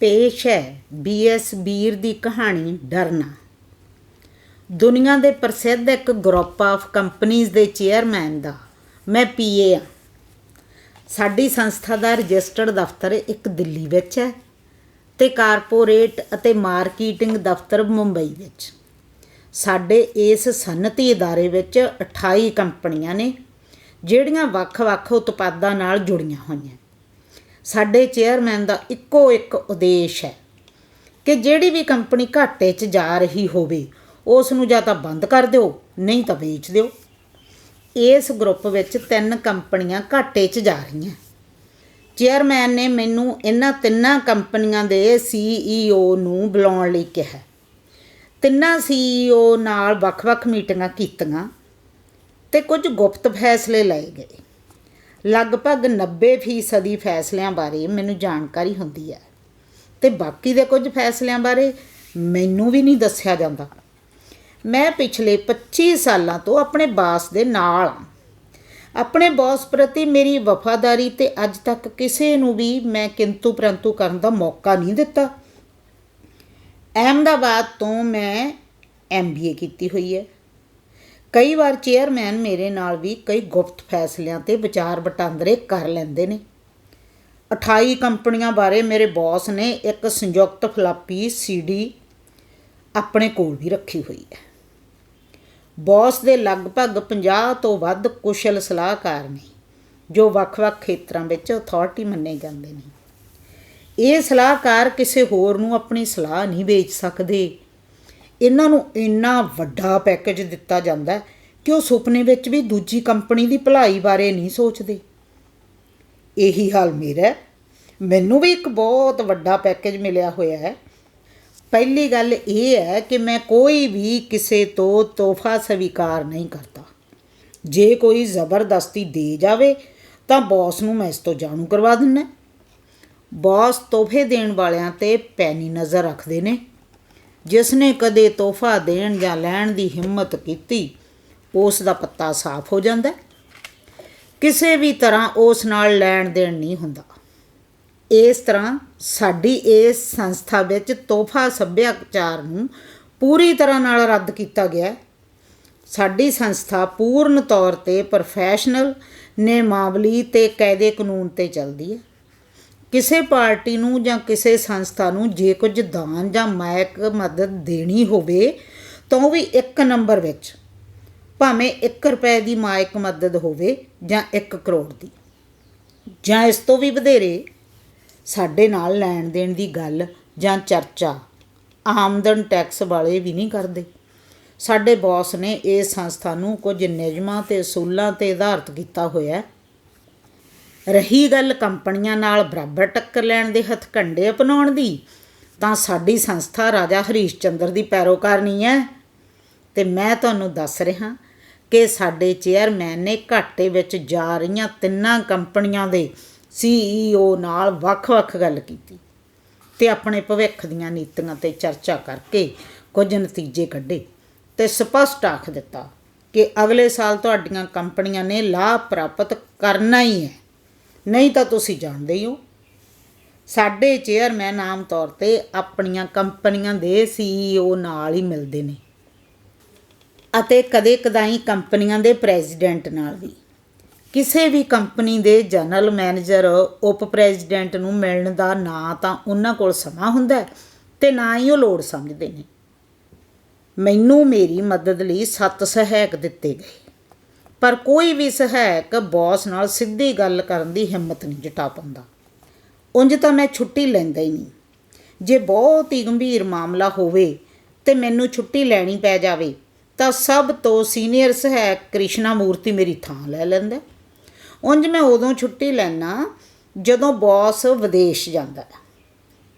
ਪੇਸ਼ ਹੈ ਬੀਐਸ ਬੀਰ ਦੀ ਕਹਾਣੀ ਡਰਨਾ। ਦੁਨੀਆ ਦੇ ਪ੍ਰਸਿੱਧ ਇੱਕ ਗਰੁੱਪ ਆਫ ਕੰਪਨੀਆਂ ਦੇ ਚੇਅਰਮੈਨ ਦਾ ਮੈਂ ਪੀਏ ਆ ਸਾਡੀ ਸੰਸਥਾ ਦਾ ਰਜਿਸਟਰਡ ਦਫ਼ਤਰ ਇੱਕ ਦਿੱਲੀ ਵਿੱਚ ਹੈ ਤੇ ਕਾਰਪੋਰੇਟ ਅਤੇ ਮਾਰਕੀਟਿੰਗ ਦਫ਼ਤਰ ਮੁੰਬਈ ਵਿੱਚ। ਸਾਡੇ ਇਸ ਸਨਅਤੀ ਇਦਾਰੇ ਵਿੱਚ 28 ਕੰਪਨੀਆਂ ਨੇ, ਜਿਹੜੀਆਂ ਵੱਖ-ਵੱਖ ਉਤਪਾਦਾਂ ਨਾਲ ਜੁੜੀਆਂ ਹੋਈਆਂ। ਸਾਡੇ ਚੇਅਰਮੈਨ ਦਾ ਇੱਕੋ ਇੱਕ ਉਦੇਸ਼ ਹੈ ਕਿ ਜਿਹੜੀ ਵੀ ਕੰਪਨੀ ਘਾਟੇ 'ਚ ਜਾ ਰਹੀ ਹੋਵੇ ਉਸ ਨੂੰ ਜਾਂ ਤਾਂ ਬੰਦ ਕਰ ਦਿਓ, ਨਹੀਂ ਤਾਂ ਵੇਚ ਦਿਓ। ਇਸ ਗਰੁੱਪ ਵਿੱਚ ਤਿੰਨ ਕੰਪਨੀਆਂ ਘਾਟੇ 'ਚ ਜਾ ਰਹੀਆਂ। ਚੇਅਰਮੈਨ ਨੇ ਮੈਨੂੰ ਇਹਨਾਂ ਤਿੰਨਾਂ ਕੰਪਨੀਆਂ ਦੇ ਸੀਈਓ ਨੂੰ ਬੁਲਾਉਣ ਲਈ ਕਿਹਾ। ਤਿੰਨਾਂ ਸੀਈਓ ਨਾਲ ਵੱਖ-ਵੱਖ ਮੀਟਿੰਗਾਂ ਕੀਤੀਆਂ ਤੇ ਕੁਝ ਗੁਪਤ ਫੈਸਲੇ ਲਏ ਗਏ। ਲਗਭਗ 90% ਫੈਸਲਿਆਂ ਬਾਰੇ ਮੈਨੂੰ ਜਾਣਕਾਰੀ ਹੁੰਦੀ ਹੈ। ਤੇ ਬਾਕੀ ਦੇ ਕੁਝ ਫੈਸਲਿਆਂ ਬਾਰੇ ਮੈਨੂੰ ਵੀ ਨਹੀਂ ਦੱਸਿਆ ਜਾਂਦਾ। ਮੈਂ ਪਿਛਲੇ 25 ਸਾਲਾਂ ਤੋਂ ਆਪਣੇ ਬਾਸ ਦੇ ਨਾਲ ਹਾਂ। ਆਪਣੇ ਬੌਸ ਪ੍ਰਤੀ ਮੇਰੀ ਵਫਾਦਾਰੀ ਤੇ ਅੱਜ ਤੱਕ ਕਿਸੇ ਨੂੰ ਵੀ ਮੈਂ ਕਿੰਤੂ ਪ੍ਰੰਤੂ ਕਰਨ ਦਾ ਮੌਕਾ ਨਹੀਂ ਦਿੱਤਾ। ਅਹਿਮਦਾਬਾਦ ਤੋਂ ਮੈਂ ਐਮਬੀਏ ਕੀਤੀ ਹੋਈ ਹੈ। ਕਈ ਵਾਰ ਚੇਅਰਮੈਨ ਮੇਰੇ ਨਾਲ ਵੀ ਕਈ ਗੁਪਤ ਫੈਸਲਿਆਂ ਤੇ ਵਿਚਾਰ ਵਟਾਂਦਰੇ ਕਰ ਲੈਂਦੇ ਨੇ। 28 ਕੰਪਨੀਆਂ ਬਾਰੇ ਮੇਰੇ ਬੌਸ ਨੇ ਇੱਕ ਸੰਯੁਕਤ ਫਲਾਪੀ ਸੀਡੀ ਆਪਣੇ ਕੋਲ ਵੀ ਰੱਖੀ ਹੋਈ ਹੈ। ਬੌਸ ਦੇ ਲਗਭਗ 50 ਤੋਂ ਵੱਧ ਕੁਸ਼ਲ ਸਲਾਹਕਾਰ ਨੇ, ਜੋ ਵੱਖ-ਵੱਖ ਖੇਤਰਾਂ ਵਿੱਚ ਅਥਾਰਟੀ ਮੰਨੇ ਜਾਂਦੇ ਨੇ। ਇਹ ਸਲਾਹਕਾਰ ਕਿਸੇ ਹੋਰ ਨੂੰ ਆਪਣੀ ਸਲਾਹ ਨਹੀਂ ਵੇਚ ਸਕਦੇ। ਇਹਨਾਂ ਨੂੰ ਇੰਨਾ ਵੱਡਾ ਪੈਕੇਜ ਦਿੱਤਾ ਜਾਂਦਾ ਕਿ ਉਹ ਸੁਪਨੇ ਵਿੱਚ ਵੀ ਦੂਜੀ ਕੰਪਨੀ ਦੀ ਭਲਾਈ ਬਾਰੇ ਨਹੀਂ ਸੋਚਦੇ। ਇਹੀ ਹਾਲ ਮੇਰਾ ਮੈਨੂੰ ਵੀ ਇੱਕ ਬਹੁਤ ਵੱਡਾ ਪੈਕੇਜ ਮਿਲਿਆ ਹੋਇਆ ਹੈ। ਪਹਿਲੀ ਗੱਲ ਇਹ ਹੈ ਕਿ ਮੈਂ ਕੋਈ ਵੀ ਕਿਸੇ ਤੋਂ ਤੋਹਫਾ ਸਵੀਕਾਰ ਨਹੀਂ ਕਰਦਾ। ਜੇ ਕੋਈ ਜ਼ਬਰਦਸਤੀ ਦੇ ਜਾਵੇ, ਤਾਂ ਬੌਸ ਨੂੰ ਮੈਂ ਇਸ ਤੋਂ ਜਾਣੂ ਕਰਵਾ ਦਿੰਦਾ। ਬੌਸ ਤੋਹਫੇ ਦੇਣ ਵਾਲਿਆਂ ਤੇ ਪੈਣੀ ਨਜ਼ਰ ਰੱਖਦੇ ਨੇ। ਜਿਸ ਨੇ ਕਦੇ ਤੋਹਫਾ ਦੇਣ ਜਾਂ ਲੈਣ ਦੀ ਹਿੰਮਤ ਕੀਤੀ, ਉਸ ਦਾ ਪੱਤਾ ਸਾਫ਼ ਹੋ ਜਾਂਦਾ ਕਿਸੇ ਵੀ ਤਰ੍ਹਾਂ ਉਸ ਨਾਲ ਲੈਣ ਦੇਣ ਨਹੀਂ ਹੁੰਦਾ। ਇਸ ਤਰ੍ਹਾਂ ਸਾਡੀ ਇਸ ਸੰਸਥਾ ਵਿੱਚ ਤੋਹਫਾ ਸੱਭਿਆਚਾਰ ਨੂੰ ਪੂਰੀ ਤਰ੍ਹਾਂ ਨਾਲ ਰੱਦ ਕੀਤਾ ਗਿਆ ਸਾਡੀ ਸੰਸਥਾ ਪੂਰਨ ਤੌਰ ਤੇ ਪ੍ਰੋਫੈਸ਼ਨਲ ਨੇ ਨਿਯਮਾਵਲੀ ਤੇ ਕਾਇਦੇ ਕਾਨੂੰਨ ਤੇ ਚੱਲਦੀ ਹੈ। ਕਿਸੇ ਪਾਰਟੀ ਨੂੰ ਜਾਂ ਕਿਸੇ ਸੰਸਥਾ ਨੂੰ ਜੇ ਕੁਝ ਦਾਨ ਜਾਂ ਮਾਇਕ ਮਦਦ ਦੇਣੀ ਹੋਵੇ, ਤਾਂ ਉਹ ਵੀ ਇੱਕ ਨੰਬਰ ਵਿੱਚ। ਭਾਵੇਂ 1 ਰੁਪਏ ਦੀ ਮਾਇਕ ਮਦਦ ਹੋਵੇ ਜਾਂ 1 ਕਰੋੜ ਦੀ। ਜਾਂ ਇਸ ਤੋਂ ਵੀ ਵਧੇਰੇ ਸਾਡੇ ਨਾਲ ਲੈਣ ਦੇਣ ਦੀ ਗੱਲ ਜਾਂ ਚਰਚਾ ਆਮਦਨ ਟੈਕਸ ਵਾਲੇ ਵੀ ਨਹੀਂ ਕਰਦੇ। ਸਾਡੇ ਬੌਸ ਨੇ ਇਸ ਸੰਸਥਾ ਨੂੰ ਕੁਝ ਨਿਯਮਾਂ ਤੇ ਅਸੂਲਾਂ ਤੇ ਆਧਾਰਿਤ ਕੀਤਾ ਹੋਇਆ ਹੈ। ਰਹੀ ਗੱਲ ਕੰਪਨੀਆਂ ਨਾਲ ਬਰਾਬਰ ਟੱਕਰ ਲੈਣ ਦੇ ਹਥਕੰਡੇ ਅਪਣਾਉਣ ਦੀ, ਤਾਂ ਸਾਡੀ ਸੰਸਥਾ ਰਾਜਾ ਹਰੀਸ਼ ਚੰਦਰ ਦੀ ਪੈਰੋਕਾਰਨੀ ਹੈ। ਤੇ ਮੈਂ ਤੁਹਾਨੂੰ ਦੱਸ ਰਿਹਾ ਕਿ ਸਾਡੇ ਚੇਅਰਮੈਨ ਨੇ ਘਾਟੇ ਵਿੱਚ ਜਾ ਰਹੀਆਂ ਤਿੰਨਾਂ ਕੰਪਨੀਆਂ ਦੇ ਸੀਈਓ ਨਾਲ ਵੱਖ-ਵੱਖ ਗੱਲ ਕੀਤੀ ਤੇ ਆਪਣੇ ਭਵਿੱਖ ਦੀਆਂ ਨੀਤੀਆਂ ਤੇ ਚਰਚਾ ਕਰਕੇ ਕੁਝ ਨਤੀਜੇ ਕੱਢੇ ਤੇ ਸਪਸ਼ਟ ਆਖ ਦਿੱਤਾ ਕਿ ਅਗਲੇ ਸਾਲ ਤੁਹਾਡੀਆਂ ਕੰਪਨੀਆਂ ਨੇ ਲਾਭ ਪ੍ਰਾਪਤ ਕਰਨਾ ਹੀ ਹੈ। ਨਹੀਂ ਤਾਂ ਤੁਸੀਂ ਜਾਣਦੇ ਹੀ ਹੋ। ਸਾਡੇ ਚੇਅਰਮੈਨ ਆਮ ਤੌਰ ਤੇ ਆਪਣੀਆਂ ਕੰਪਨੀਆਂ ਦੇ ਸੀਈਓ ਨਾਲ ਹੀ ਮਿਲਦੇ ਨੇ ਅਤੇ ਕਦੇ-ਕਦਾਈ ਕੰਪਨੀਆਂ ਦੇ ਪ੍ਰੈਜ਼ੀਡੈਂਟ ਨਾਲ ਵੀ। ਕਿਸੇ ਵੀ ਕੰਪਨੀ ਦੇ ਜਨਰਲ ਮੈਨੇਜਰ ਉਪ ਪ੍ਰੈਜ਼ੀਡੈਂਟ ਨੂੰ ਮਿਲਣ ਦਾ ਨਾ ਤਾਂ ਉਹਨਾਂ ਕੋਲ ਸਮਾਂ ਹੁੰਦਾ ਹੈ ਤੇ ਨਾ ਹੀ ਉਹ ਲੋੜ ਸਮਝਦੇ ਨੇ। ਮੈਨੂੰ ਮੇਰੀ ਮਦਦ ਲਈ ਸੱਤ ਸਹਾਇਕ ਦਿੱਤੇ ਗਏ। ਪਰ ਕੋਈ ਵੀ ਸਹਾਇਕ ਬੌਸ ਨਾਲ ਸਿੱਧੀ ਗੱਲ ਕਰਨ ਦੀ ਹਿੰਮਤ ਨਹੀਂ ਜਟਾ ਪਾਉਂਦਾ ਉਂਝ ਤਾਂ ਮੈਂ ਛੁੱਟੀ ਲੈਂਦਾ ਹੀ ਨਹੀਂ। ਜੇ ਬਹੁਤ ਹੀ ਗੰਭੀਰ ਮਾਮਲਾ ਹੋਵੇ ਤੇ ਮੈਨੂੰ ਛੁੱਟੀ ਲੈਣੀ ਪੈ ਜਾਵੇ, ਤਾਂ ਸਭ ਤੋਂ ਸੀਨੀਅਰ ਸਹਾਇਕ ਕ੍ਰਿਸ਼ਨਾ ਮੂਰਤੀ ਮੇਰੀ ਥਾਂ ਲੈ ਲੈਂਦਾ ਉਂਝ ਮੈਂ ਉਦੋਂ ਛੁੱਟੀ ਲੈਣਾ ਜਦੋਂ ਬੌਸ ਵਿਦੇਸ਼ ਜਾਂਦਾ ਹੈ।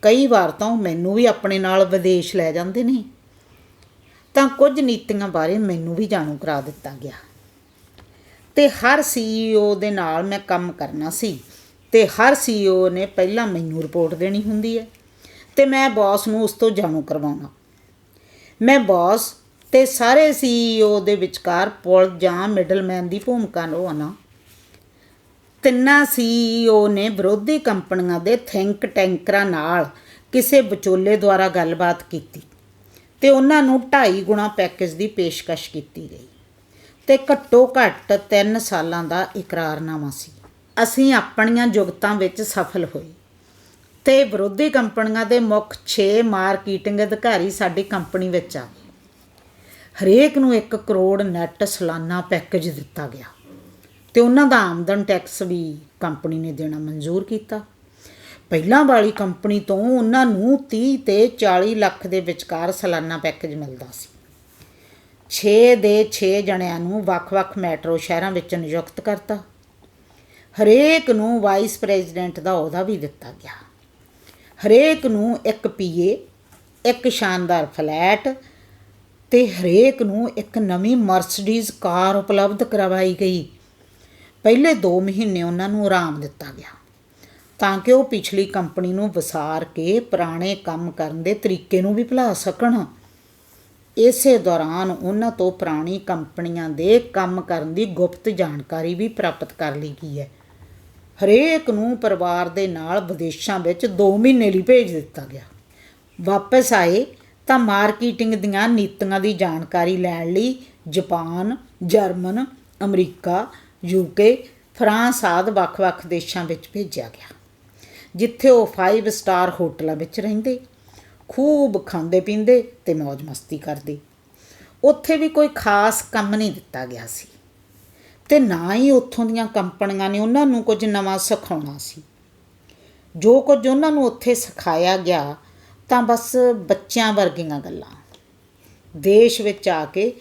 ਕਈ ਵਾਰ ਤਾਂ ਉਹ ਮੈਨੂੰ ਵੀ ਆਪਣੇ ਨਾਲ ਵਿਦੇਸ਼ ਲੈ ਜਾਂਦੇ ਨੇ। ਤਾਂ ਕੁਝ ਨੀਤੀਆਂ ਬਾਰੇ ਮੈਨੂੰ ਵੀ ਜਾਣੂ ਕਰਾ ਦਿੱਤਾ ਗਿਆ। ਤੇ ਹਰ ਸੀਈਓ ਦੇ ਨਾਲ ਮੈਂ ਕੰਮ ਕਰਨਾ ਸੀ। ਤੇ ਹਰ ਸੀਈਓ ਨੇ ਪਹਿਲਾਂ ਮੈਨੂੰ ਰਿਪੋਰਟ ਦੇਣੀ ਹੁੰਦੀ ਹੈ ਤੇ ਮੈਂ ਬੌਸ ਨੂੰ ਉਸ ਤੋਂ ਜਾਣੂ ਕਰਵਾਉਣਾ। ਮੈਂ ਬੌਸ ਤੇ ਸਾਰੇ ਸੀਈਓ ਦੇ ਵਿਚਕਾਰ ਪੁਲ ਜਾਂ ਮਿਡਲਮੈਨ ਦੀ ਭੂਮਿਕਾ ਨਿਭਾਉਣਾ। ਤਿੰਨਾਂ ਸੀਈਓ ਨੇ ਵਿਰੋਧੀ ਕੰਪਨੀਆਂ ਦੇ ਥਿੰਕ ਟੈਂਕਰਾਂ ਨਾਲ ਕਿਸੇ ਵਿਚੋਲੇ ਦੁਆਰਾ ਗੱਲਬਾਤ ਕੀਤੀ ਤੇ ਉਹਨਾਂ ਨੂੰ 2.5 ਗੁਣਾ ਪੈਕੇਜ ਦੀ ਪੇਸ਼ਕਸ਼ ਕੀਤੀ ਗਈ। ਤੇ ਘੱਟੋ ਘੱਟ 3 ਸਾਲਾਂ ਦਾ ਇਕਰਾਰਨਾਮਾ ਸੀ। ਅਸੀਂ ਆਪਣੀਆਂ ਜੁਗਤਾਂ ਵਿੱਚ ਸਫਲ ਹੋਏ ਤੇ ਵਿਰੋਧੀ ਕੰਪਨੀਆਂ ਦੇ ਮੁੱਖ 6 ਮਾਰਕੀਟਿੰਗ ਅਧਿਕਾਰੀ ਸਾਡੀ ਕੰਪਨੀ ਵਿੱਚ ਆ ਗਏ। ਹਰੇਕ ਨੂੰ 1 ਕਰੋੜ ਨੈਟ ਸਾਲਾਨਾ ਪੈਕੇਜ ਦਿੱਤਾ ਗਿਆ ਤੇ ਉਹਨਾਂ ਦਾ ਆਮਦਨ ਟੈਕਸ ਵੀ ਕੰਪਨੀ ਨੇ ਦੇਣਾ ਮਨਜ਼ੂਰ ਕੀਤਾ। ਪਹਿਲਾਂ ਵਾਲੀ ਕੰਪਨੀ ਤੋਂ ਉਹਨਾਂ ਨੂੰ 30 ਤੇ 40 ਲੱਖ ਦੇ ਵਿਚਕਾਰ ਸਾਲਾਨਾ ਪੈਕੇਜ ਮਿਲਦਾ ਸੀ। 6 ਦੇ 6 ਜਣਿਆਂ ਨੂੰ ਵੱਖ-ਵੱਖ ਮੈਟਰੋ ਸ਼ਹਿਰਾਂ ਵਿੱਚ ਨਿਯੁਕਤ ਕਰਤਾ। ਹਰੇਕ ਨੂੰ ਵਾਈਸ ਪ੍ਰੈਜ਼ੀਡੈਂਟ ਦਾ ਅਹੁਦਾ ਵੀ ਦਿੱਤਾ ਗਿਆ। ਹਰੇਕ ਨੂੰ ਇੱਕ ਪੀਏ, ਇੱਕ ਸ਼ਾਨਦਾਰ ਫਲੈਟ ਤੇ ਹਰੇਕ ਨੂੰ ਇੱਕ ਨਵੀਂ ਮਰਸੀਡੀਜ਼ ਕਾਰ ਉਪਲਬਧ ਕਰਵਾਈ ਗਈ। ਪਹਿਲੇ 2 ਮਹੀਨੇ ਉਹਨਾਂ ਨੂੰ ਆਰਾਮ ਦਿੱਤਾ ਗਿਆ ਤਾਂ ਕਿ ਉਹ ਪਿਛਲੀ ਕੰਪਨੀ ਨੂੰ ਵਿਸਾਰ ਕੇ ਪੁਰਾਣੇ ਕੰਮ ਕਰਨ ਦੇ ਤਰੀਕੇ ਨੂੰ ਵੀ ਭੁਲਾ ਸਕਣ। ਇਸੇ ਦੌਰਾਨ ਉਹਨਾਂ ਤੋਂ ਪੁਰਾਣੀ ਕੰਪਨੀਆਂ ਦੇ ਕੰਮ ਕਰਨ ਦੀ ਗੁਪਤ ਜਾਣਕਾਰੀ ਵੀ ਪ੍ਰਾਪਤ ਕਰ ਲਈ ਗਈ ਹੈ। ਹਰੇਕ ਨੂੰ ਪਰਿਵਾਰ ਦੇ ਨਾਲ ਵਿਦੇਸ਼ਾਂ ਵਿੱਚ 2 ਮਹੀਨੇ ਲਈ ਭੇਜ ਦਿੱਤਾ ਗਿਆ। ਵਾਪਸ ਆਏ ਤਾਂ ਮਾਰਕੀਟਿੰਗ ਦੀਆਂ ਨੀਤੀਆਂ ਦੀ ਜਾਣਕਾਰੀ ਲੈਣ ਲਈ ਜਾਪਾਨ, ਜਰਮਨ, ਅਮਰੀਕਾ ਯੂਕੇ ਫਰਾਂਸ ਆਦਿ ਵੱਖ-ਵੱਖ ਦੇਸ਼ਾਂ ਵਿੱਚ ਭੇਜਿਆ ਗਿਆ, ਜਿੱਥੇ ਉਹ 5 ਸਟਾਰ ਹੋਟਲਾਂ ਵਿੱਚ ਰਹਿੰਦੇ। ਖੂਬ ਖਾਂਦੇ ਪੀਂਦੇ ਤੇ ਮौज ਮਸਤੀ ਕਰਦੇ। ਉੱਥੇ ਵੀ ਕੋਈ ਖਾਸ ਕੰਮ ਨਹੀਂ ਦਿੱਤਾ ਗਿਆ ਸੀ। ਤੇ ਨਾ ਹੀ ਉੱਥੋਂ ਦੀਆਂ ਕੰਪਨੀਆਂ ਨੇ ਉਹਨਾਂ ਨੂੰ ਕੁਝ ਨਵਾਂ ਸਿਖਾਉਣਾ ਸੀ। ਜੋ ਕੁਝ ਉਹਨਾਂ ਨੂੰ ਉੱਥੇ ਸਿਖਾਇਆ ਗਿਆ, ਤਾਂ ਬਸ ਬੱਚਿਆਂ ਵਰਗੀਆਂ ਗੱਲਾਂ। ਦੇਸ਼ ਵਿੱਚ ਆ ਕੇ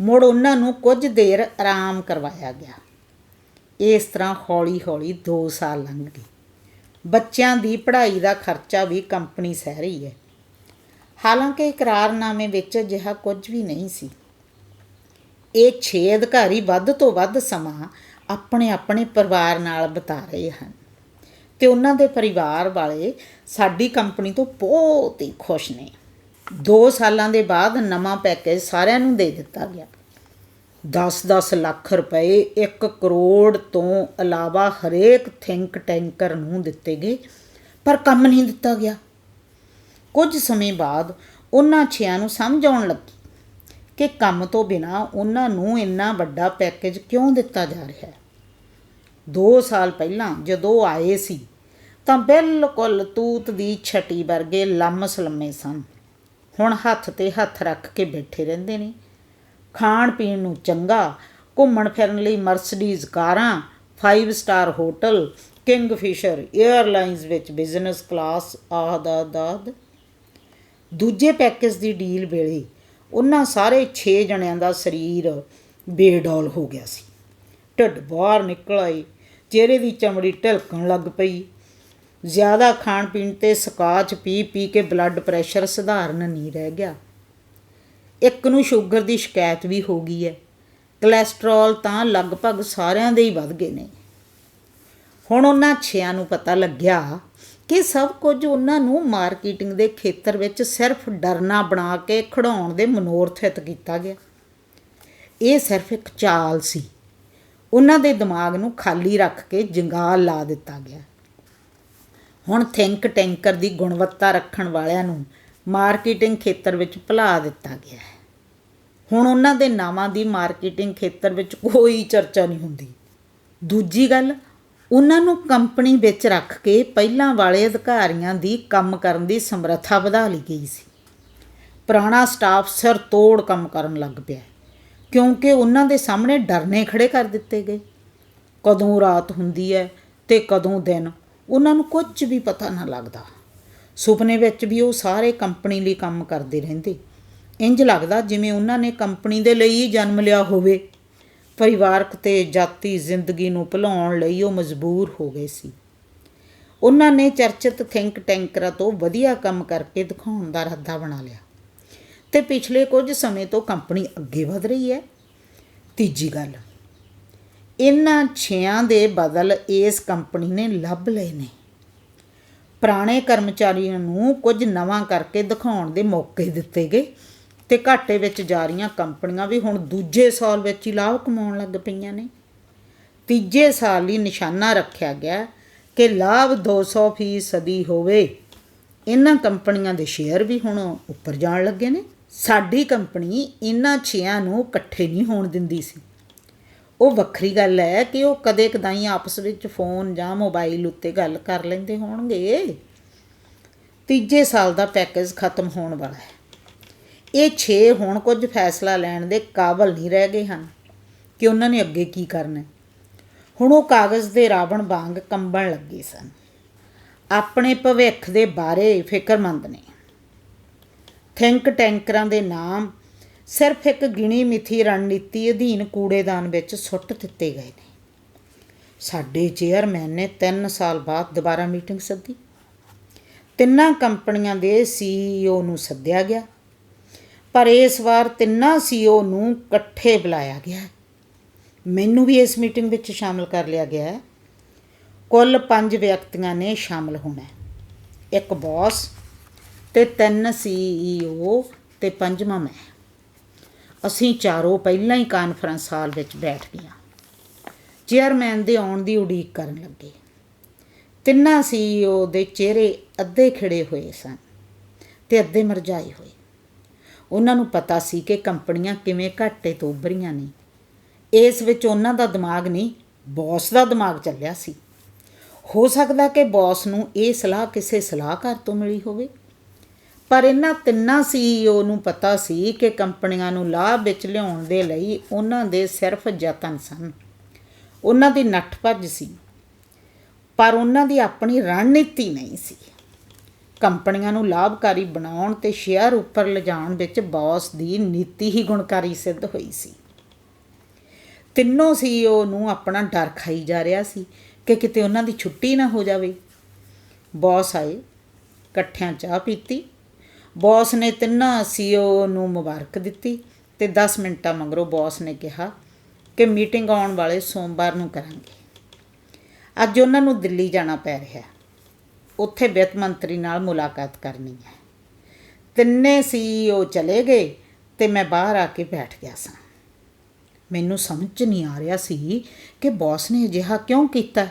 ਮੁੜ ਉਹਨਾਂ ਨੂੰ ਕੁਝ ਦੇਰ ਆਰਾਮ ਕਰਵਾਇਆ ਗਿਆ। ਇਸ ਤਰ੍ਹਾਂ ਹੌਲੀ-ਹੌਲੀ 2 ਸਾਲ ਲੰਘ ਗਏ। ਬੱਚਿਆਂ ਦੀ ਪੜ੍ਹਾਈ ਦਾ ਖਰਚਾ ਵੀ ਕੰਪਨੀ ਸਹਿ ਰਹੀ ਹੈ। ਹਾਲਾਂਕਿ ਇਕਰਾਰਨਾਮੇ ਵਿੱਚ ਅਜਿਹਾ ਕੁਝ ਵੀ ਨਹੀਂ ਸੀ। ਇਹ ਛੇ ਅਧਿਕਾਰੀ ਵੱਧ ਤੋਂ ਵੱਧ ਸਮਾਂ ਆਪਣੇ ਆਪਣੇ ਪਰਿਵਾਰ ਨਾਲ ਬਿਤਾ ਰਹੇ ਹਨ ਤੇ ਉਹਨਾਂ ਦੇ ਪਰਿਵਾਰ ਵਾਲੇ ਸਾਡੀ ਕੰਪਨੀ ਤੋਂ ਬਹੁਤ ਹੀ ਖੁਸ਼ ਨੇ। 2 ਸਾਲਾਂ ਦੇ ਬਾਅਦ ਨਵਾਂ ਪੈਕੇਜ ਸਾਰਿਆਂ ਨੂੰ ਦੇ ਦਿੱਤਾ ਗਿਆ। 10-10 ਲੱਖ ਰੁਪਏ 1 ਕਰੋੜ ਤੋਂ ਇਲਾਵਾ ਹਰੇਕ ਥਿੰਕ ਟੈਂਕਰ ਨੂੰ ਦਿੱਤੇ ਗਏ, ਪਰ ਕੰਮ ਨਹੀਂ ਦਿੱਤਾ ਗਿਆ। ਕੁਝ ਸਮੇਂ ਬਾਅਦ ਉਹਨਾਂ ਛਿਆਂ ਨੂੰ ਸਮਝ ਆਉਣ ਲੱਗੀ ਕਿ ਕੰਮ ਤੋਂ ਬਿਨਾ ਉਹਨਾਂ ਨੂੰ ਇੰਨਾ ਵੱਡਾ ਪੈਕੇਜ ਕਿਉਂ ਦਿੱਤਾ ਜਾ ਰਿਹਾ ਹੈ। 2 ਸਾਲ ਪਹਿਲਾਂ ਜਦੋਂ ਆਏ ਸੀ, ਤਾਂ ਬਿਲਕੁਲ ਤੂਤ ਦੀ ਛਟੀ ਵਰਗੇ ਲੰਮਸ ਲੰਮੇ ਸਨ। ਹੁਣ ਹੱਥ ਤੇ ਹੱਥ ਰੱਖ ਕੇ ਬੈਠੇ ਰਹਿੰਦੇ ਨੇ। ਖਾਣ ਪੀਣ ਨੂੰ ਚੰਗਾ, ਘੁੰਮਣ ਫਿਰਨ ਲਈ ਮਰਸੀਡੀਜ਼ ਕਾਰਾਂ 5 ਸਟਾਰ ਹੋਟਲ ਕਿੰਗਫਿਸ਼ਰ 에ਅਰਲਾਈਨਸ ਵਿੱਚ ਬਿਜ਼ਨਸ ਕਲਾਸ ਆਦਿ ਆਦਿ ਦੂਜੇ ਪੈਕੇਜ ਦੀ ਡੀਲ ਵੇਲੇ ਉਹਨਾਂ ਸਾਰੇ 6 ਜਣਿਆਂ ਦਾ ਸਰੀਰ ਬੇਡੌਲ ਹੋ ਗਿਆ ਸੀ। ਢਿੱਡ ਬਾਹਰ ਨਿਕਲ ਆਈ ਚਿਹਰੇ ਦੀ ਚਮੜੀ ਢਲਕਣ ਲੱਗ ਪਈ। ਜ਼ਿਆਦਾ ਖਾਣ ਪੀਣ ਤੇ ਸਕਾਚ ਪੀ ਪੀ ਕੇ ਬਲੱਡ ਪ੍ਰੈਸ਼ਰ ਸਧਾਰਨ ਨਹੀਂ ਰਹਿ ਗਿਆ। ਇੱਕ ਨੂੰ ਸ਼ੂਗਰ ਦੀ ਸ਼ਿਕਾਇਤ ਵੀ ਹੋ ਗਈ ਹੈ। ਕੋਲੇਸਟ੍ਰੋਲ ਤਾਂ ਲਗਭਗ ਸਾਰਿਆਂ ਦੇ ਹੀ ਵੱਧ ਗਏ ਨੇ। ਹੁਣ ਉਹਨਾਂ ਛਿਆਂ ਨੂੰ ਪਤਾ ਲੱਗਿਆ ਕਿ ਸਭ ਕੁਝ ਉਹਨਾਂ ਨੂੰ ਮਾਰਕੀਟਿੰਗ ਦੇ ਖੇਤਰ ਵਿੱਚ ਸਿਰਫ ਡਰਨਾ ਬਣਾ ਕੇ ਖੜਾਉਣ ਦੇ ਮਨੋਰਥਿਤ ਕੀਤਾ ਗਿਆ। ਇਹ ਸਿਰਫ ਇੱਕ ਚਾਲ ਸੀ। ਉਹਨਾਂ ਦੇ ਦਿਮਾਗ ਨੂੰ ਖਾਲੀ ਰੱਖ ਕੇ ਜੰਗਾਲ ਲਾ ਦਿੱਤਾ ਗਿਆ। ਹੁਣ ਥਿੰਕ ਟੈਂਕਰ ਦੀ ਗੁਣਵੱਤਾ ਰੱਖਣ ਵਾਲਿਆਂ ਨੂੰ ਮਾਰਕੀਟਿੰਗ ਖੇਤਰ ਵਿੱਚ ਭੁਲਾ ਦਿੱਤਾ ਗਿਆ ਹੈ। ਹੁਣ ਉਹਨਾਂ ਦੇ ਨਾਵਾਂ ਦੀ ਮਾਰਕੀਟਿੰਗ ਖੇਤਰ ਵਿੱਚ ਕੋਈ ਚਰਚਾ ਨਹੀਂ ਹੁੰਦੀ। ਦੂਜੀ ਗੱਲ ਉਹਨਾਂ ਨੂੰ ਕੰਪਨੀ ਵਿੱਚ ਰੱਖ ਕੇ ਪਹਿਲਾਂ ਵਾਲੇ ਅਧਿਕਾਰੀਆਂ ਦੀ ਕੰਮ ਕਰਨ ਦੀ ਸਮਰੱਥਾ ਵਧਾ ਲਈ ਗਈ ਸੀ। ਪੁਰਾਣਾ ਸਟਾਫ ਸਿਰ ਤੋੜ ਕੰਮ ਕਰਨ ਲੱਗ ਪਿਆ, ਕਿਉਂਕਿ ਉਹਨਾਂ ਦੇ ਸਾਹਮਣੇ ਡਰਨੇ ਖੜੇ ਕਰ ਦਿੱਤੇ ਗਏ। ਕਦੋਂ ਰਾਤ ਹੁੰਦੀ ਹੈ ਤੇ ਕਦੋਂ ਦਿਨ, ਉਹਨਾਂ ਨੂੰ ਕੁਝ ਵੀ ਪਤਾ ਨਾ ਲੱਗਦਾ। ਸੁਪਨੇ ਵਿੱਚ ਵੀ ਉਹ ਸਾਰੇ ਕੰਪਨੀ ਲਈ ਕੰਮ ਕਰਦੇ ਰਹਿੰਦੇ। ਇੰਜ ਲੱਗਦਾ ਜਿਵੇਂ ਉਹਨਾਂ ਨੇ ਕੰਪਨੀ ਦੇ ਲਈ ਹੀ ਜਨਮ ਲਿਆ ਹੋਵੇ। ਪਰਿਵਾਰਕ ਤੇ ਜਾਤੀ ਜ਼ਿੰਦਗੀ ਨੂੰ ਭੁਲਾਉਣ ਲਈ ਉਹ ਮਜਬੂਰ ਹੋ ਗਏ ਸੀ। ਉਹਨਾਂ ਨੇ ਚਰਚਿਤ ਥਿੰਕ ਟੈਂਕਰਾਂ ਤੋਂ ਵਧੀਆ ਕੰਮ ਕਰਕੇ ਦਿਖਾਉਣ ਦਾ ਰੱਦਾ ਬਣਾ ਲਿਆ। ਤੇ ਪਿਛਲੇ ਕੁਝ ਸਮੇਂ ਤੋਂ ਕੰਪਨੀ ਅੱਗੇ ਵਧ ਰਹੀ ਹੈ। ਤੀਜੀ ਗੱਲ, ਇਹਨਾਂ ਛਿਆਂ ਦੇ ਬਦਲ ਇਸ ਕੰਪਨੀ ਨੇ ਲੱਭ ਲਏ ਨੇ। ਪੁਰਾਣੇ ਕਰਮਚਾਰੀਆਂ ਨੂੰ ਕੁਝ ਨਵਾਂ ਕਰਕੇ ਦਿਖਾਉਣ ਦੇ ਮੌਕੇ ਦਿੱਤੇ ਗਏ। ਤੇ ਘਾਟੇ ਵਿੱਚ ਜਾ ਰਹੀਆਂ ਕੰਪਨੀਆਂ ਵੀ ਹੁਣ ਦੂਜੇ ਸਾਲ ਵਿੱਚ ਹੀ ਲਾਭ ਕਮਾਉਣ ਲੱਗ ਪਈਆਂ ਨੇ। ਤੀਜੇ ਸਾਲ ਲਈ ਨਿਸ਼ਾਨਾ ਰੱਖਿਆ ਗਿਆ ਕਿ ਲਾਭ 200 ਫੀਸਦੀ ਹੋਵੇ। ਇਹਨਾਂ ਕੰਪਨੀਆਂ ਦੇ ਸ਼ੇਅਰ ਵੀ ਹੁਣ ਉੱਪਰ ਜਾਣ ਲੱਗੇ ਨੇ। ਸਾਡੀ ਕੰਪਨੀ ਇਹਨਾਂ ਛਿਆਂ ਨੂੰ ਇਕੱਠੇ ਨਹੀਂ ਹੋਣ ਦਿੰਦੀ ਸੀ। ਉਹ ਵੱਖਰੀ ਗੱਲ ਹੈ ਕਿ ਉਹ ਕਦੇ ਕਦਾਈ ਆਪਸ ਵਿੱਚ ਫੋਨ ਜਾਂ ਮੋਬਾਈਲ ਉੱਤੇ ਗੱਲ ਕਰ ਲੈਂਦੇ ਹੋਣਗੇ। ਤੀਜੇ ਸਾਲ ਦਾ ਪੈਕੇਜ ਖਤਮ ਹੋਣ ਵਾਲਾ ਹੈ। ਇਹ 6 ਹੁਣ ਕੁਝ ਫੈਸਲਾ ਲੈਣ ਦੇ ਕਾਬਲ ਨਹੀਂ ਰਹਿ ਗਏ ਹਨ ਕਿ ਉਹਨਾਂ ਨੇ ਅੱਗੇ ਕੀ ਕਰਨਾ ਹੁਣ ਉਹ ਕਾਗਜ਼ ਦੇ ਰਾਵਣ ਵਾਂਗ ਕੰਬਣ ਲੱਗੇ ਸਨ। ਆਪਣੇ ਭਵਿੱਖ ਦੇ ਬਾਰੇ ਫਿਕਰਮੰਦ ਨੇ। ਥਿੰਕ ਟੈਂਕਰਾਂ ਦੇ ਨਾਮ ਸਿਰਫ ਇੱਕ ਗਿਣੀ ਮਿਥੀ ਰਣਨੀਤੀ ਅਧੀਨ ਕੂੜੇਦਾਨ ਵਿੱਚ ਸੁੱਟ ਦਿੱਤੇ ਗਏ ਨੇ। ਸਾਡੇ ਚੇਅਰਮੈਨ ਨੇ 3 ਸਾਲ ਬਾਅਦ ਦੁਬਾਰਾ ਮੀਟਿੰਗ ਸੱਦੀ। ਤਿੰਨਾਂ ਕੰਪਨੀਆਂ ਦੇ ਸੀਈਓ ਨੂੰ ਸੱਦਿਆ ਗਿਆ। ਪਰ ਇਸ ਵਾਰ ਤਿੰਨਾਂ ਸੀਈਓ ਨੂੰ ਇਕੱਠੇ ਬੁਲਾਇਆ ਗਿਆ ਹੈ। ਮੈਨੂੰ ਵੀ ਇਸ ਮੀਟਿੰਗ ਵਿੱਚ ਸ਼ਾਮਲ ਕਰ ਲਿਆ ਗਿਆ ਹੈ। ਕੁੱਲ 5 ਵਿਅਕਤੀਆਂ ਨੇ ਸ਼ਾਮਲ ਹੋਣਾ ਹੈ। ਇੱਕ ਬੌਸ ਤੇ ਤਿੰਨ ਸੀਈਓ ਤੇ ਪੰਜਵਾਂ ਮੈਂ। ਅਸੀਂ ਚਾਰੋਂ ਪਹਿਲਾਂ ਹੀ ਕਾਨਫਰੰਸ ਹਾਲ ਵਿੱਚ ਬੈਠ ਗਈਆਂ। ਚੇਅਰਮੈਨ ਦੇ ਆਉਣ ਦੀ ਉਡੀਕ ਕਰਨ ਲੱਗੇ। ਤਿੰਨਾਂ ਸੀਈਓ ਦੇ ਚਿਹਰੇ ਅੱਧੇ ਖਿੜੇ ਹੋਏ ਸਨ ਤੇ ਅੱਧੇ ਮਰਝਾਏ ਹੋਏ। ਉਹਨਾਂ ਨੂੰ ਪਤਾ ਸੀ ਕਿ ਕੰਪਨੀਆਂ ਕਿਵੇਂ ਘਾਟੇ ਤੋਂ ਉੱਭਰੀਆਂ ਨੇ। ਇਸ ਵਿੱਚ ਉਹਨਾਂ ਦਾ ਦਿਮਾਗ ਨਹੀਂ, ਬੌਸ ਦਾ ਦਿਮਾਗ ਚੱਲਿਆ ਸੀ। ਹੋ ਸਕਦਾ ਕਿ ਬੌਸ ਨੂੰ ਇਹ ਸਲਾਹ ਕਿਸੇ ਸਲਾਹਕਾਰ ਤੋਂ ਮਿਲੀ ਹੋਵੇ। ਪਰ ਇਹਨਾਂ ਤਿੰਨਾਂ ਸੀਈਓ ਨੂੰ ਪਤਾ ਸੀ ਕਿ ਕੰਪਨੀਆਂ ਨੂੰ ਲਾਭ ਵਿੱਚ ਲਿਆਉਣ ਦੇ ਲਈ ਉਹਨਾਂ ਦੇ ਸਿਰਫ ਯਤਨ ਸਨ। ਉਹਨਾਂ ਦੀ ਨੱਠ ਭੱਜ ਸੀ। ਪਰ ਉਹਨਾਂ ਦੀ ਆਪਣੀ ਰਣਨੀਤੀ ਨਹੀਂ ਸੀ। ਕੰਪਨੀਆਂ ਨੂੰ ਲਾਭਕਾਰੀ ਬਣਾਉਣ ਤੇ ਸ਼ੇਅਰ ਉੱਪਰ ਲਿਜਾਣ ਵਿੱਚ ਬੌਸ ਦੀ ਨੀਤੀ ਹੀ ਗੁਣਕਾਰੀ ਸਿੱਧ ਹੋਈ ਸੀ। ਤਿੰਨੋਂ ਸੀਈਓ ਨੂੰ ਆਪਣਾ ਡਰ ਖਾਈ ਜਾ ਰਿਹਾ ਸੀ ਕਿ ਕਿਤੇ ਉਹਨਾਂ ਦੀ ਛੁੱਟੀ ਨਾ ਹੋ ਜਾਵੇ। ਬੌਸ ਆਏ, ਇਕੱਠਿਆਂ ਚਾਹ ਪੀਤੀ। ਬੌਸ ਨੇ ਤਿੰਨਾਂ ਸੀਈਓ ਨੂੰ ਮੁਬਾਰਕ ਦਿੱਤੀ ਤੇ 10 ਮਿੰਟਾਂ ਮਗਰੋਂ ਬੌਸ ਨੇ ਕਿਹਾ ਕਿ ਮੀਟਿੰਗ ਆਉਣ ਵਾਲੇ ਸੋਮਵਾਰ ਨੂੰ ਕਰਾਂਗੇ। ਅੱਜ ਉਹਨਾਂ ਨੂੰ ਦਿੱਲੀ ਜਾਣਾ ਪੈ ਰਿਹਾ। ਹੈ ਉੱਥੇ ਵਿੱਤ ਮੰਤਰੀ ਨਾਲ ਮੁਲਾਕਾਤ ਕਰਨੀ ਹੈ। ਤਿੰਨੇ ਸੀਈਓ ਚਲੇ ਗਏ ਤੇ ਮੈਂ ਬਾਹਰ ਆ ਕੇ ਬੈਠ ਗਿਆ ਸਾਂ। ਮੈਨੂੰ ਸਮਝ ਨਹੀਂ ਆ ਰਿਹਾ ਸੀ ਕਿ ਬੌਸ ਨੇ ਅਜਿਹਾ ਕਿਉਂ ਕੀਤਾ?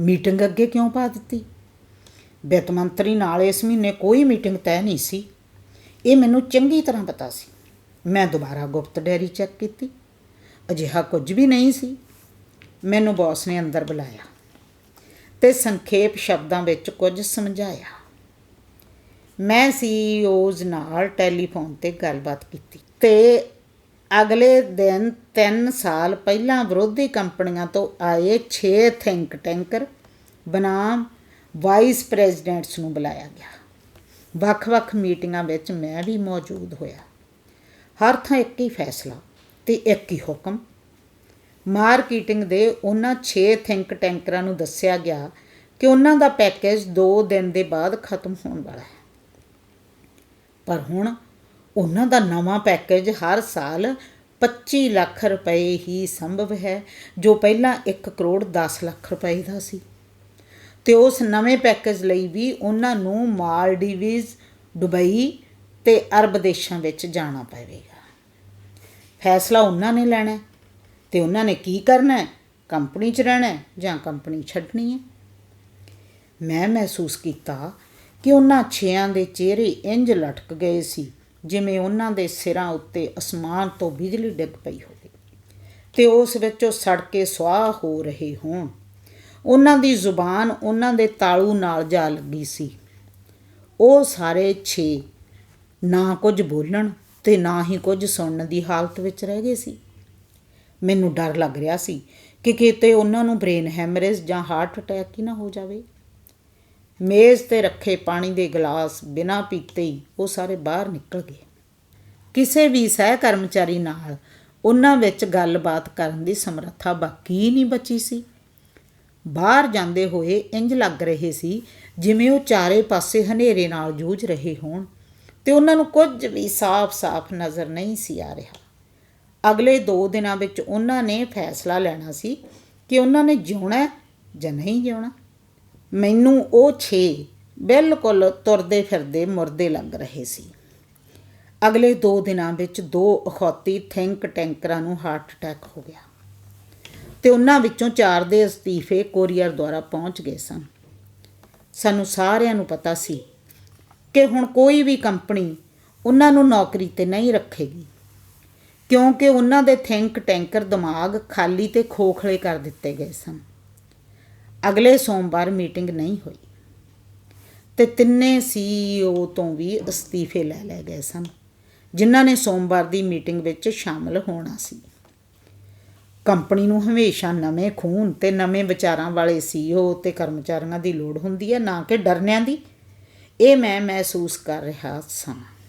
ਮੀਟਿੰਗ ਅੱਗੇ ਕਿਉਂ ਪਾ ਦਿੱਤੀ? ਵਿੱਤ ਮੰਤਰੀ ਨਾਲ ਇਸ ਮਹੀਨੇ ਕੋਈ ਮੀਟਿੰਗ ਤੈਅ ਨਹੀਂ ਸੀ। ਇਹ ਮੈਨੂੰ ਚੰਗੀ ਤਰ੍ਹਾਂ ਪਤਾ ਸੀ। ਮੈਂ ਦੁਬਾਰਾ ਗੁਪਤ ਡੈਰੀ ਚੈੱਕ ਕੀਤੀ। ਅਜਿਹਾ ਕੁਝ ਵੀ ਨਹੀਂ ਸੀ। ਮੈਨੂੰ ਬੌਸ ਨੇ ਅੰਦਰ ਬੁਲਾਇਆ। ਤੇ ਸੰਖੇਪ ਸ਼ਬਦਾਂ ਵਿੱਚ ਕੁਝ ਸਮਝਾਇਆ। ਮੈਂ ਸੀਈਓਜ਼ ਨਾਲ ਟੈਲੀਫੋਨ ਤੇ ਗੱਲਬਾਤ ਕੀਤੀ ਤੇ ਅਗਲੇ ਦਿਨ 3 ਸਾਲ ਪਹਿਲਾਂ ਵਿਰੋਧੀ ਕੰਪਨੀਆਂ ਤੋਂ ਆਏ 6 ਥਿੰਕ ਟੈਂਕਰ ਬਨਾਮ ਵਾਈਸ ਪ੍ਰੈਜ਼ੀਡੈਂਟਸ ਨੂੰ ਬੁਲਾਇਆ ਗਿਆ। ਵੱਖ-ਵੱਖ ਮੀਟਿੰਗਾਂ ਵਿੱਚ ਮੈਂ ਵੀ ਮੌਜੂਦ ਹੋਇਆ। ਹਰ ਥਾਂ ਇੱਕ ਹੀ ਫੈਸਲਾ ਤੇ ਇੱਕ ਹੀ ਹੁਕਮ ਮਾਰਕੀਟਿੰਗ ਦੇ ਉਹਨਾਂ 6 ਥਿੰਕ ਟੈਂਕਰਾਂ ਨੂੰ ਦੱਸਿਆ ਗਿਆ ਕਿ ਉਹਨਾਂ ਦਾ ਪੈਕੇਜ 2 ਦਿਨ ਦੇ ਬਾਅਦ ਖਤਮ ਹੋਣ ਵਾਲਾ ਹੈ। ਪਰ ਹੁਣ ਉਹਨਾਂ ਦਾ ਨਵਾਂ ਪੈਕੇਜ ਹਰ ਸਾਲ 25 ਲੱਖ ਰੁਪਏ ਹੀ ਸੰਭਵ ਹੈ, ਜੋ ਪਹਿਲਾਂ 1 ਕਰੋੜ 10 ਲੱਖ ਰੁਪਏ ਦਾ ਸੀ। ਤੇ ਉਸ ਨਵੇਂ ਪੈਕੇਜ ਲਈ ਵੀ ਉਹਨਾਂ ਨੂੰ ਮਾਲਡੀਵਜ਼, ਦੁਬਈ ਤੇ ਅਰਬ ਦੇਸ਼ਾਂ ਵਿੱਚ ਜਾਣਾ ਪਵੇਗਾ। ਫੈਸਲਾ ਉਹਨਾਂ ਨੇ ਲੈਣਾ ਤੇ ਉਹਨਾਂ ਨੇ ਕੀ ਕਰਨਾ ਹੈ? ਕੰਪਨੀ 'ਚ ਰਹਿਣਾ ਹੈ ਜਾਂ ਕੰਪਨੀ ਛੱਡਣੀ ਹੈ? ਮੈਂ ਮਹਿਸੂਸ ਕੀਤਾ ਕਿ ਉਹਨਾਂ ਛਿਆਂ ਦੇ ਚਿਹਰੇ ਇੰਜ ਲਟਕ ਗਏ ਸੀ ਜਿਵੇਂ ਉਹਨਾਂ ਦੇ ਸਿਰਾਂ ਉੱਤੇ ਅਸਮਾਨ ਤੋਂ ਬਿਜਲੀ ਡਿੱਗ ਪਈ ਹੋਵੇ ਤੇ ਉਸ ਵਿੱਚੋਂ ਸੜ ਕੇ ਸੁਆਹ ਹੋ ਰਹੇ ਹੋਣ। ਉਹਨਾਂ ਦੀ ਜ਼ੁਬਾਨ ਉਹਨਾਂ ਦੇ ਤਾਲੂ ਨਾਲ ਜਾ ਲੱਗੀ ਸੀ। ਉਹ ਸਾਰੇ ਛੇ ਨਾ ਕੁਝ ਬੋਲਣ ਤੇ ਨਾ ਹੀ ਕੁਝ ਸੁਣਨ ਦੀ ਹਾਲਤ ਵਿੱਚ ਰਹਿ ਗਏ ਸੀ। ਮੈਨੂੰ ਡਰ ਲੱਗ ਰਿਹਾ ਸੀ ਕਿ ਕਿਤੇ ਉਹਨਾਂ ਨੂੰ ਬ੍ਰੇਨ ਹੈਮਰੇਜ ਜਾਂ ਹਾਰਟ ਅਟੈਕ ਹੀ ਨਾ ਹੋ ਜਾਵੇ। ਮੇਜ਼ ਤੇ ਰੱਖੇ ਪਾਣੀ ਦੇ ਗਲਾਸ ਬਿਨਾਂ ਪੀਤੇ ਹੀ ਉਹ ਸਾਰੇ ਬਾਹਰ ਨਿਕਲ ਗਏ। ਕਿਸੇ ਵੀ ਸਹਿ ਕਰਮਚਾਰੀ ਨਾਲ ਉਹਨਾਂ ਵਿੱਚ ਗੱਲਬਾਤ ਕਰਨ ਦੀ ਸਮਰੱਥਾ ਬਾਕੀ ਨਹੀਂ ਬਚੀ ਸੀ। ਬਾਹਰ ਜਾਂਦੇ ਹੋਏ ਇੰਜ ਲੱਗ ਰਹੇ ਸੀ ਜਿਵੇਂ ਉਹ ਚਾਰੇ ਪਾਸੇ ਹਨੇਰੇ ਨਾਲ ਜੂਝ ਰਹੇ ਹੋਣ ਤੇ ਉਹਨਾਂ ਨੂੰ ਕੁਝ ਵੀ ਸਾਫ਼-ਸਾਫ਼ ਨਜ਼ਰ ਨਹੀਂ ਸੀ ਆ ਰਿਹਾ। ਅਗਲੇ 2 ਦਿਨਾਂ ਵਿੱਚ ਉਹਨਾਂ ਨੇ ਫੈਸਲਾ ਲੈਣਾ ਸੀ ਕਿ ਉਹਨਾਂ ਨੇ ਜਿਉਣਾ ਜਾਂ ਨਹੀਂ ਜਿਉਣਾ। ਮੈਨੂੰ ਉਹ 6 ਬਿਲਕੁਲ ਤੁਰਦੇ ਫਿਰਦੇ ਮੁਰਦੇ ਲੱਗ ਰਹੇ ਸੀ। ਅਗਲੇ 2 ਦਿਨਾਂ ਵਿੱਚ ਦੋ ਅਖੌਤੀ ਥਿੰਕ ਟੈਂਕਰਾਂ ਨੂੰ ਹਾਰਟ ਅਟੈਕ ਹੋ ਗਿਆ ਤੇ ਉਹਨਾਂ ਵਿੱਚੋਂ ਚਾਰ ਦੇ ਅਸਤੀਫੇ ਕੋਰੀਅਰ ਦੁਆਰਾ ਪਹੁੰਚ ਗਏ ਸਨ। ਸਾਨੂੰ ਸਾਰਿਆਂ ਨੂੰ ਪਤਾ ਸੀ ਕਿ ਹੁਣ ਕੋਈ ਵੀ ਕੰਪਨੀ ਉਹਨਾਂ ਨੂੰ ਨੌਕਰੀ ਤੇ ਨਹੀਂ ਰੱਖੇਗੀ। ਕਿਉਂਕਿ ਉਹਨਾਂ ਦੇ ਥਿੰਕ ਟੈਂਕਰ ਦਿਮਾਗ ਖਾਲੀ ਤੇ ਖੋਖਲੇ ਕਰ ਦਿੱਤੇ ਗਏ ਸਨ। ਅਗਲੇ ਸੋਮਵਾਰ ਮੀਟਿੰਗ ਨਹੀਂ ਹੋਈ ਤੇ ਤਿੰਨੇ ਸੀਈਓ ਤੋਂ ਵੀ ਅਸਤੀਫੇ ਲੈ ਲਏ ਗਏ ਸਨ, ਜਿਨ੍ਹਾਂ ਨੇ ਸੋਮਵਾਰ ਦੀ ਮੀਟਿੰਗ ਵਿੱਚ ਸ਼ਾਮਲ ਹੋਣਾ ਸੀ। ਕੰਪਨੀ ਨੂੰ ਹਮੇਸ਼ਾ ਨਵੇਂ ਖੂਨ ਤੇ ਨਵੇਂ ਵਿਚਾਰਾਂ ਵਾਲੇ ਸੀਈਓ ਤੇ ਕਰਮਚਾਰੀਆਂ ਦੀ ਲੋੜ ਹੁੰਦੀ ਹੈ, ਨਾ ਕਿ ਡਰਨਿਆਂ ਦੀ। ਇਹ ਮੈਂ ਮਹਿਸੂਸ ਕਰ ਰਿਹਾ ਸਾਂ।